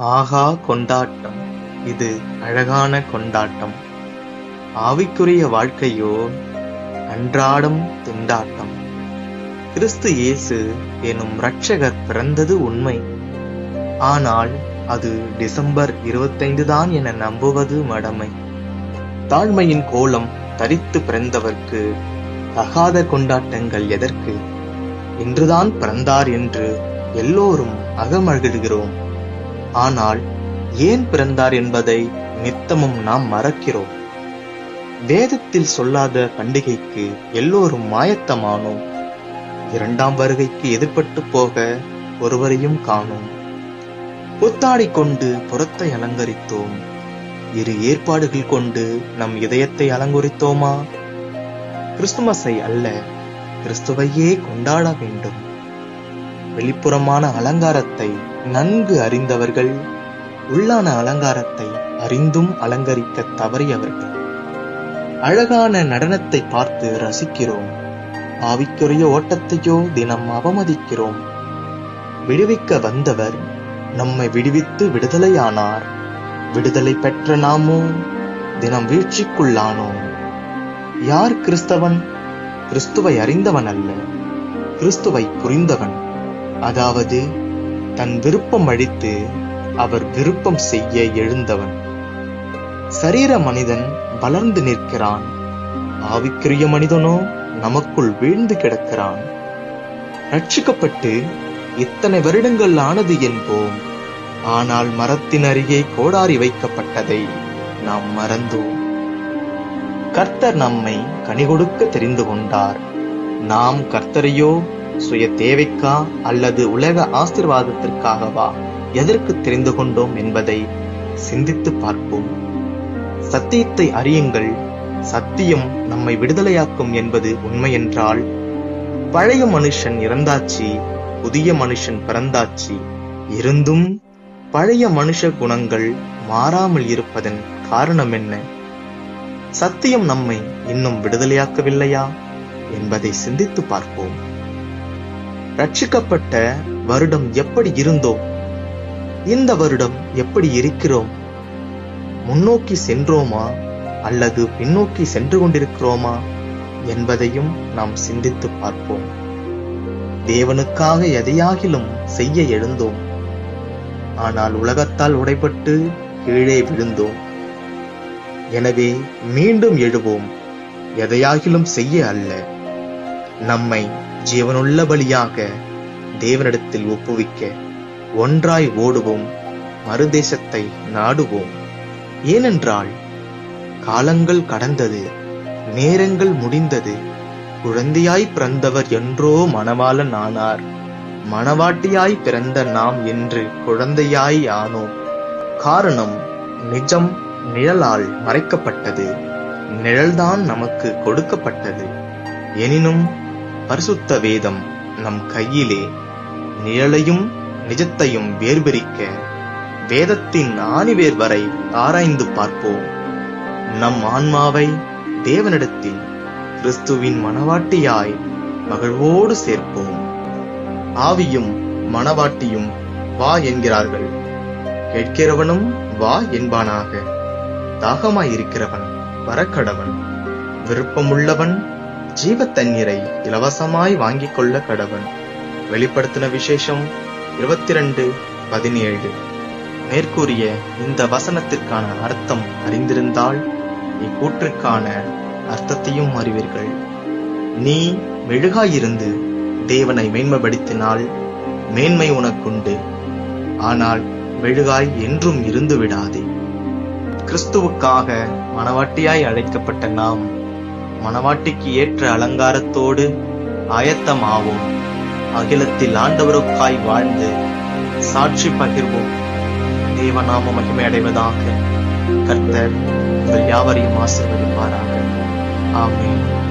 ஆகா கொண்டாட்டம். இது அழகான கொண்டாட்டம். ஆவிக்குரிய வாழ்க்கையோ அன்றாடம் திண்டாட்டம். கிறிஸ்து இயேசு எனும் இரட்சகர் பிறந்தது உண்மை. ஆனால் அது டிசம்பர் இருபத்தைந்து தான் என நம்புவது மடமை. தாழ்மையின் கோலம் தரித்து பிறந்தவர்க்கு தகாத கொண்டாட்டங்கள் எதற்கு? இன்றுதான் பிறந்தார் என்று எல்லோரும் அகமகிழ்கிறோம். ஆனால் ஏன் பிறந்தார் என்பதை நித்தமும் நாம் மறக்கிறோம். வேதத்தில் சொல்லாத பண்டிகைக்கு எல்லோரும் மாயத்தமானோம். இரண்டாம் வருகைக்கு எதிர்பட்டு போக ஒருவரையும் காணோம். புத்தாடை கொண்டு புறத்தை அலங்கரித்தோம். இரு ஏற்பாடுகள் கொண்டு நம் இதயத்தை அலங்கரித்தோமா? கிறிஸ்துமஸை அல்ல கிறிஸ்துவையே கொண்டாட வேண்டும். வெளிப்புறமான அலங்காரத்தை நன்கு அறிந்தவர்கள் உள்ளான அலங்காரத்தை அறிந்தும் அலங்கரிக்க தவறியவர்கள். அழகான நடனத்தை பார்த்து ரசிக்கிறோம். ஆவிக்குரிய ஓட்டத்தையோ தினம் அவமதிக்கிறோம். விடுவிக்க வந்தவர் நம்மை விடுவித்து விடுதலையானார். விடுதலை பெற்ற நாமோ தினம் வீழ்ச்சிக்குள்ளானோம் யார் கிறிஸ்தவன்? கிறிஸ்துவை அறிந்தவன் அல்ல. கிறிஸ்துவை புரிந்தவன். அதாவது தன் விருப்பம் அழித்து அவர் விருப்பம் செய்ய எழுந்தவன். சரீர மனிதன் வளர்ந்து நிற்கிறான். ஆவிக்குரிய மனிதனோ நமக்குள் வீழ்ந்து கிடக்கிறான். ரட்சிக்கப்பட்டு இத்தனை வருடங்கள் ஆனது என்போம். ஆனால் மரத்தின் அருகே கோடாரி வைக்கப்பட்டதை நாம் மறந்தோம். கர்த்தர் நம்மை கனி கொடுக்க தெரிந்து கொண்டார். நாம் கர்த்தரையோ சுய தேவைக்கா அல்லது உலக ஆசிர்வாதத்திற்காகவா எதற்கு தெரிந்து கொண்டோம் என்பதை சிந்தித்து பார்ப்போம். சத்தியத்தை அறியுங்கள். சத்தியம் நம்மை விடுதலையாக்கும் என்பது உண்மையென்றால் பழைய மனுஷன் இறந்தாச்சு புதிய மனுஷன் பிறந்தாச்சு. இருந்தும் பழைய மனுஷ குணங்கள் மாறாமல் இருப்பதன் காரணம் என்ன? சத்தியம் நம்மை இன்னும் விடுதலையாக்கவில்லையா? என்பதை சிந்தித்து பார்ப்போம். ரட்சிக்கப்பட்ட வருடம் எப்படி இருந்தோம் இந்த வருடம் எப்படி இருக்கிறோம்? முன்னோக்கி சென்றோமா அல்லது பின்னோக்கி சென்று கொண்டிருக்கிறோமா என்பதையும் நாம் சிந்தித்து பார்ப்போம். தேவனுக்காக எதையாகிலும் செய்ய எழுந்தோம். ஆனால் உலகத்தால் உடைபட்டு கீழே விழுந்தோம். எனவே மீண்டும் எழுவோம். எதையாகிலும் செய்ய அல்ல. நம்மை ஜீவனுள்ள பலியாக தேவனிடத்தில் ஒப்புவிக்க ஒன்றாய் ஓடுவோம் மறுதேசத்தை நாடுவோம். ஏனென்றால் காலங்கள் கடந்தது நேரங்கள் முடிந்தது குழந்தையாய் பிறந்தவர் என்றோ மணவாளன் ஆனார் மணவாட்டியாய் பிறந்த நாம் என்று குழந்தையாய் ஆனோம். காரணம் நிஜம் நிழலால் மறைக்கப்பட்டது நிழல்தான் நமக்கு கொடுக்கப்பட்டது. எனினும் பரிசுத்த வேதம் நம் கையிலே நிழலையும் நிஜத்தையும் வேர்பிரிக்க வேதத்தின் ஆணிவேர் வரை ஆராய்ந்து பார்ப்போம். நம் ஆன்மாவை தேவனிடத்தில் கிறிஸ்துவின் மனவாட்டியாய் மகிழ்வோடு சேர்ப்போம். ஆவியும் மணவாட்டியும் வா என்கிறார்கள். கேட்கிறவனும் வா என்பானாக. தாகமாயிருக்கிறவன் வரக்கடவன். விருப்பமுள்ளவன் ஜீவ தண்ணீரை இலவசமாய் வாங்கிக் கொள்ள கடவன் வெளிப்படுத்தின விசேஷம் இருபத்தி ரெண்டு பதினேழு. மேற்கூறிய இந்த வசனத்திற்கான அர்த்தம் அறிந்திருந்தால் இக்கூற்றுக்கான அர்த்தத்தையும் அறிவீர்கள். நீ மெழுகாயிருந்து தேவனை மேன்மைப்படுத்தினால் மேன்மை உனக்குண்டு. ஆனால் மெழுகாய் என்றும் இருந்து விடாதே கிறிஸ்துவுக்காக மனவாட்டியாய் அழைக்கப்பட்ட நாம் மணவாட்டிக்கு ஏற்ற அலங்காரத்தோடு ஆயத்தமாவோம். அகிலத்தில் ஆண்டவருக்காய் வாழ்ந்து சாட்சி பகிர்வோம். தேவநாம மகிமை அடைவதாக கர்த்தர் உங்கள் யாவரையும் ஆசிர்வதிப்பாராக. ஆமேன்.